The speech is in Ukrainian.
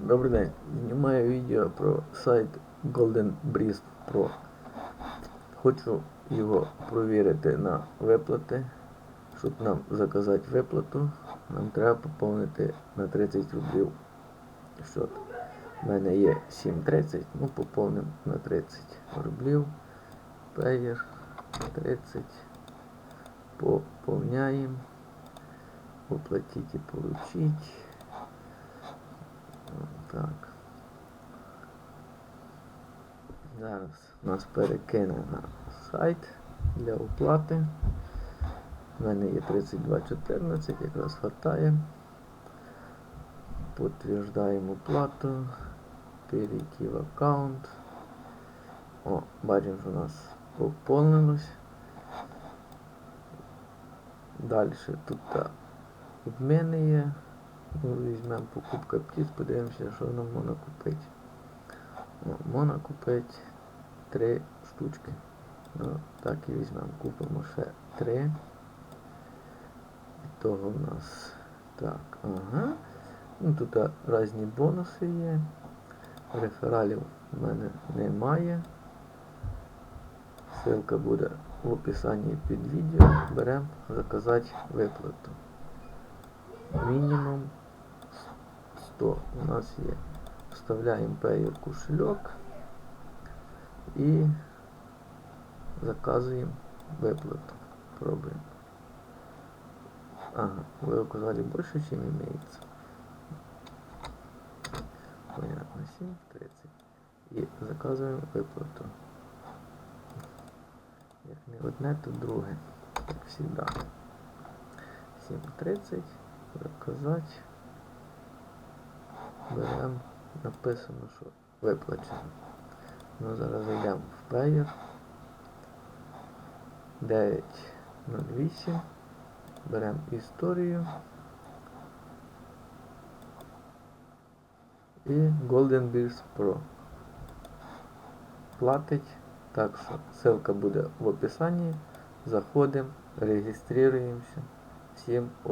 Добрий день. Знімаю відео про сайт Golden Breeze Pro. Хочу його провірити на виплати. Щоб нам заказати виплату, нам треба поповнити на 30 рублів счет. У мене є 7.30, ну поповнимо на 30 рублів. Payer 30. Поповняємо. Оплатіть і получить. Так. Зараз нас перекине на сайт для оплати. У мене є 3214, якраз хватає. Підтверждаємо оплату. Перейти в аккаунт. О, бачимо, що у нас поповнилось. Далі тут та обміни є. Візьмемо покупка птиць, подивимося, що нам можна купити. Можна купити три штучки. Ну, так і візьмемо. Купимо ще три. І того в нас. Так, ага. Ну, тут різні бонуси є. Рефералів в мене немає. Ссылка буде в описанні під відео. Беремо заказати виплату. Мінімум 100 у нас є. Вставляємо Payer кошельок і заказуємо виплату. Пробуємо. Ага, вы указали больше, чем имеется. Понятно, 7.30. І заказуємо виплату. Як не одне, то друге. Як завжди. 7.30. Заказати. Беремо. Написано, що виплачено. Ну, зараз зайдемо в Payer. 9.08. Беремо історію. І Golden Bears Pro. Платить. Так що ссылка буде в описанні. Заходимо, реєструємося. Всім удачі.